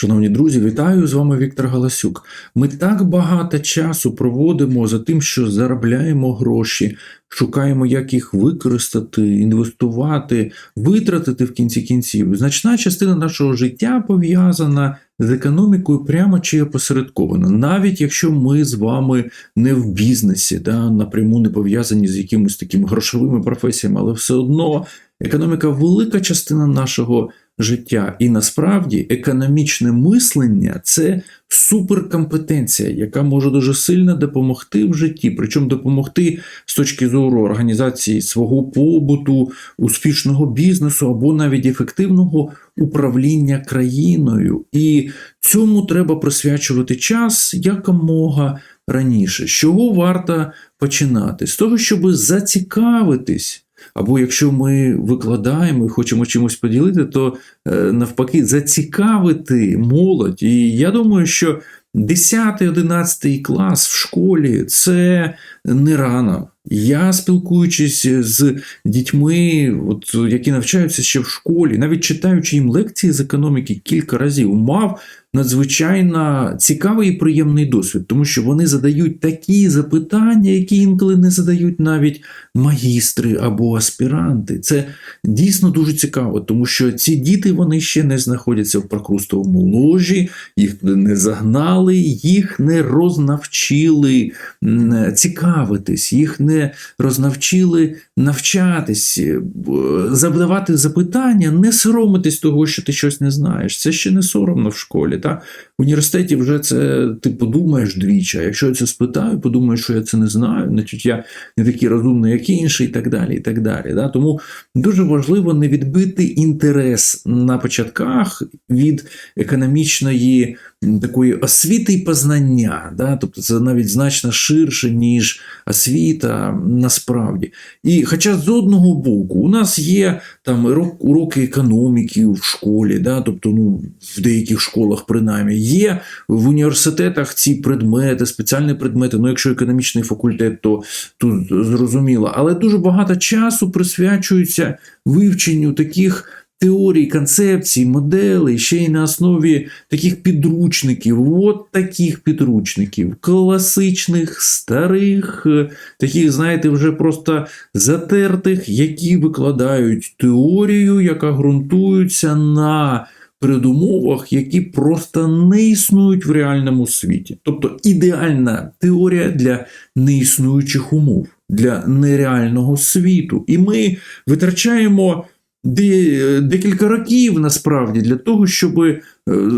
Шановні друзі, вітаю з вами Віктор Галасюк. Ми так багато часу проводимо за тим, що заробляємо гроші, шукаємо, як їх використати, інвестувати, витратити в кінці кінців. Значна частина нашого життя пов'язана з економікою прямо чи опосередковано, навіть якщо ми з вами не в бізнесі, да, напряму не пов'язані з якимись такими грошовими професіями, але все одно економіка велика частина нашого життя. І насправді економічне мислення це суперкомпетенція, яка може дуже сильно допомогти в житті, причому допомогти з точки зору організації свого побуту, успішного бізнесу або навіть ефективного управління країною. І цьому треба присвячувати час якомога раніше. З чого варто починати? З того, щоб зацікавитись. Або якщо ми викладаємо і хочемо чимось поділити, то е, навпаки зацікавити молодь. І я думаю, що 10-11 клас в школі це не рано. Я спілкуючись з дітьми, от, які навчаються ще в школі, навіть читаючи їм лекції з економіки кілька разів, мав надзвичайно цікавий і приємний досвід, тому що вони задають такі запитання, які інколи не задають навіть магістри або аспіранти. Це дійсно дуже цікаво, тому що ці діти вони ще не знаходяться в прокрустовому ложі, їх не загнали, їх не рознавчили цікавитись, їх не рознавчили навчатись, задавати запитання, не соромитись того, що ти щось не знаєш. Це ще не соромно в школі. Та? В університеті вже це ти подумаєш двічі. Якщо я це спитаю, подумаєш, що я це не знаю, значить я не такий розумний, як інший, і так далі. і так далі. Да? Тому дуже важливо не відбити інтерес на початках від економічної такої освіти і познання. Да? Тобто це навіть значно ширше, ніж освіта насправді. І хоча з одного боку у нас є там уроки економіки в школі, да? тобто ну, в деяких школах принаймні, є в університетах ці предмети, спеціальні предмети, ну якщо економічний факультет, то тут зрозуміло, але дуже багато часу присвячується вивченню таких. Теорій, концепцій, моделей, ще й на основі таких підручників, от таких підручників, класичних, старих, таких, знаєте, вже просто затертих, які викладають теорію, яка ґрунтується на передумовах, які просто не існують в реальному світі. Тобто ідеальна теорія для неіснуючих умов, для нереального світу. І ми витрачаємо декілька років насправді для того, щоб е,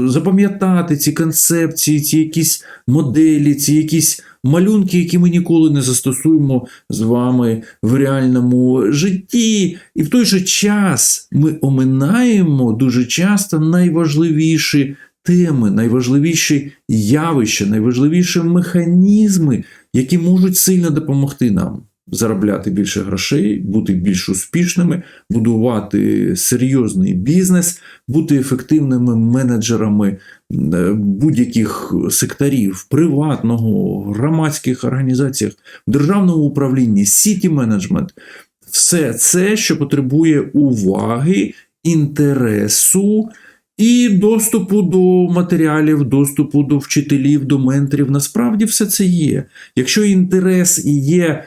запам'ятати ці концепції, ці якісь моделі, ці якісь малюнки, які ми ніколи не застосуємо з вами в реальному житті. І в той же час ми оминаємо дуже часто найважливіші теми, найважливіші явища, найважливіші механізми, які можуть сильно допомогти нам заробляти більше грошей, бути більш успішними, будувати серйозний бізнес, бути ефективними менеджерами е, будь-яких секторів, приватного, громадських організаціях, в державному управлінні, сіті менеджмент. Все це, що потребує уваги, інтересу. І доступу до матеріалів, доступу до вчителів, до менторів, насправді все це є. Якщо інтерес і є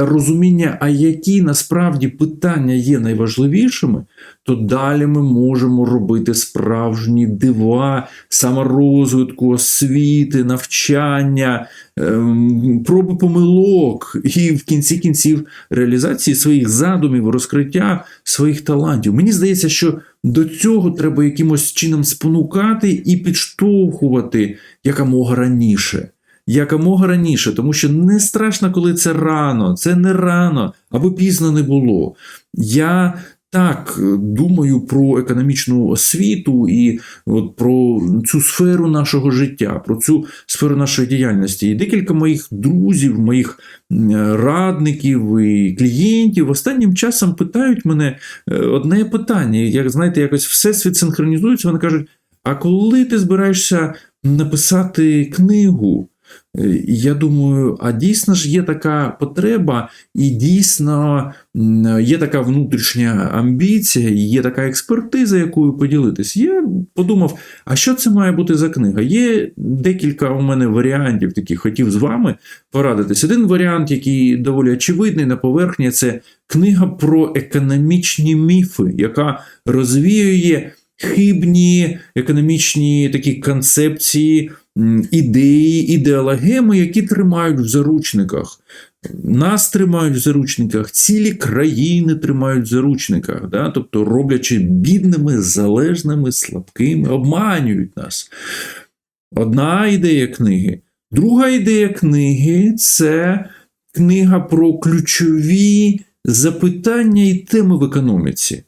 розуміння, а які насправді питання є найважливішими, то далі ми можемо робити справжні дива, саморозвитку, освіти, навчання, ем, проби помилок і в кінці кінців реалізації своїх задумів, розкриття своїх талантів. Мені здається, що до цього треба якимось чином спонукати і підштовхувати якомога раніше якомога раніше, тому що не страшно, коли це рано, це не рано або пізно не було. Я так думаю про економічну освіту і от про цю сферу нашого життя, про цю сферу нашої діяльності. І декілька моїх друзів, моїх радників і клієнтів останнім часом питають мене е, одне питання. Як знаєте, якось всесвіт синхронізується, вони кажуть: а коли ти збираєшся написати книгу? Я думаю, а дійсно ж є така потреба, і дійсно є така внутрішня амбіція, є така експертиза, якою поділитись. Я подумав, а що це має бути за книга? Є декілька у мене варіантів, таких хотів з вами порадитись. Один варіант, який доволі очевидний на поверхні, це книга про економічні міфи, яка розвіює хибні економічні такі концепції, ідеї, ідеологеми, які тримають в заручниках. Нас тримають в заручниках, цілі країни тримають в заручниках, да? тобто роблячи бідними, залежними, слабкими, обманюють нас. Одна ідея книги. Друга ідея книги це книга про ключові запитання і теми в економіці.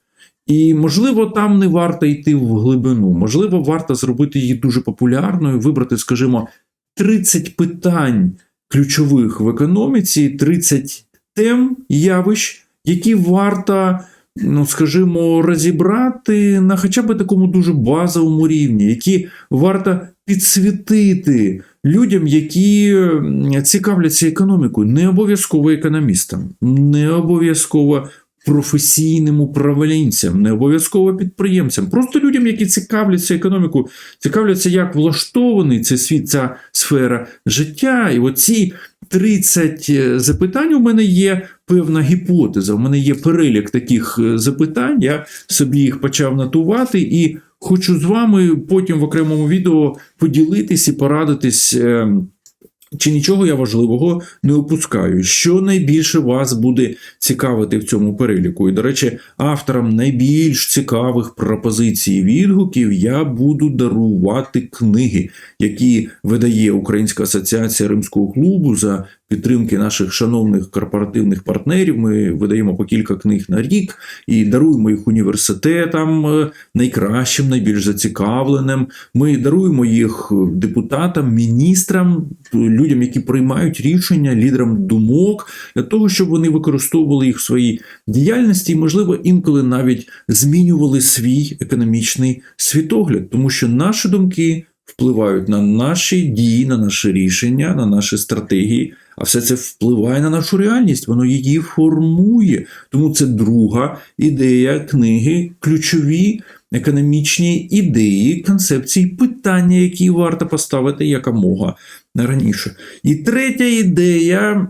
І, можливо, там не варто йти в глибину, можливо, варто зробити її дуже популярною, вибрати, скажімо, 30 питань ключових в економіці, 30 тем, явищ, які варто, ну, скажімо, розібрати на хоча б такому дуже базовому рівні, які варто підсвітити людям, які цікавляться економікою, не обов'язково економістам, не обов'язково професійним управлінцям, не обов'язково підприємцям, просто людям, які цікавляться економікою, цікавляться, як влаштований цей світ, ця сфера життя. І оці 30 запитань у мене є певна гіпотеза. У мене є перелік таких е, запитань. Я собі їх почав нотувати і хочу з вами потім в окремому відео поділитись і порадитись. Чи нічого я важливого не опускаю? Що найбільше вас буде цікавити в цьому переліку? І, до речі, авторам найбільш цікавих пропозицій і відгуків я буду дарувати книги, які видає Українська асоціація Римського клубу за підтримки наших шановних корпоративних партнерів. Ми видаємо по кілька книг на рік і даруємо їх університетам, е, найкращим, найбільш зацікавленим. Ми даруємо їх депутатам, міністрам, людям, які приймають рішення, лідерам думок, для того, щоб вони використовували їх в своїй діяльності і, можливо, інколи навіть змінювали свій економічний світогляд, тому що наші думки впливають на наші дії, на наші рішення, на наші стратегії. А все це впливає на нашу реальність, воно її формує. Тому це друга ідея книги, ключові економічні ідеї, концепції, питання, які варто поставити якомога раніше. І третя ідея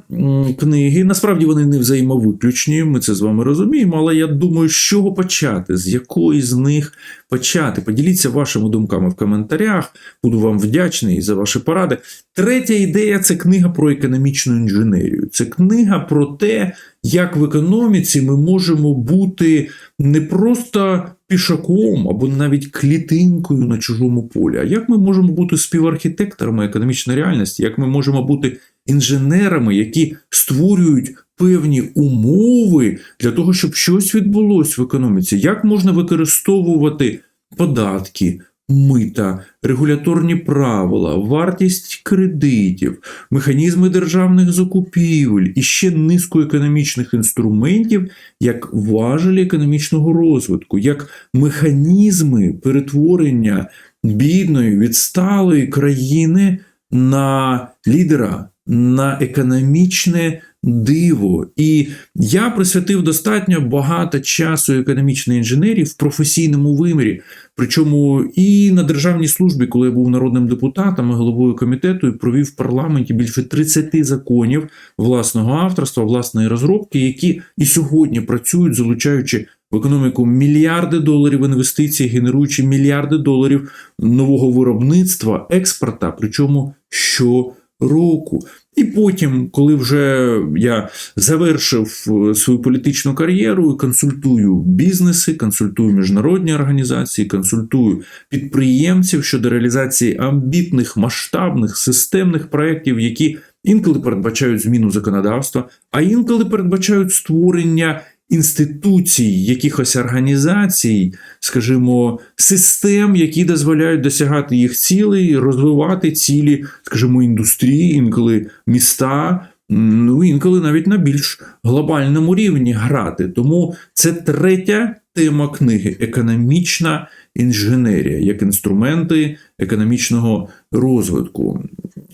книги, насправді вони не взаємовиключні, ми це з вами розуміємо, але я думаю, з чого почати, з якої з них почати. Поділіться вашими думками в коментарях, буду вам вдячний за ваші поради. Третя ідея це книга про економічну інженерію. Це книга про те, як в економіці ми можемо бути не просто пішаком або навіть клітинкою на чужому полі, а як ми можемо бути співархітекторами економічної реальності, як ми можемо бути інженерами, які створюють певні умови для того, щоб щось відбулося в економіці, як можна використовувати податки. Мита, регуляторні правила, вартість кредитів, механізми державних закупівель і ще низку економічних інструментів як важелі економічного розвитку, як механізми перетворення бідної, відсталої країни на лідера, на економічне диво. І я присвятив достатньо багато часу економічної інженерії в професійному вимірі. Причому і на державній службі, коли я був народним депутатом і головою комітету, і провів в парламенті більше 30 законів власного авторства, власної розробки, які і сьогодні працюють, залучаючи в економіку мільярди доларів інвестицій, генеруючи мільярди доларів нового виробництва, експорта, причому щороку. І потім, коли вже я завершив е, свою політичну кар'єру, консультую бізнеси, консультую міжнародні організації, консультую підприємців щодо реалізації амбітних, масштабних, системних проєктів, які інколи передбачають зміну законодавства, а інколи передбачають створення інституцій, якихось організацій, скажімо, систем, які дозволяють досягати їх цілей, розвивати цілі, скажімо, індустрії, інколи міста. Ну, інколи навіть на більш глобальному рівні грати. Тому це третя тема книги економічна інженерія як інструменти економічного розвитку.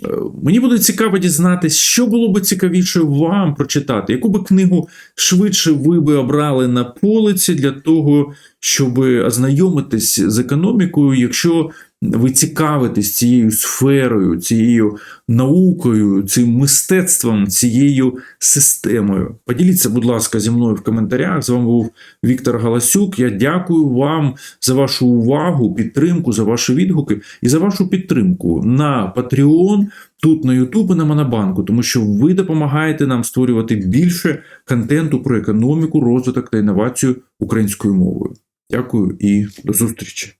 Е, Мені буде цікаво дізнатися, що було би цікавіше вам прочитати, яку би книгу швидше ви би обрали на полиці для того, щоб ознайомитись з економікою, якщо ви цікавитесь цією сферою, цією наукою, цим мистецтвом, цією системою. Поділіться, будь ласка, зі мною в коментарях. З вами був Віктор Галасюк. Я дякую вам за вашу увагу, підтримку, за ваші відгуки і за вашу підтримку на Patreon, тут на YouTube і на Монобанку, тому що ви допомагаєте нам створювати більше контенту про економіку, розвиток та інновацію українською мовою. Дякую і до зустрічі.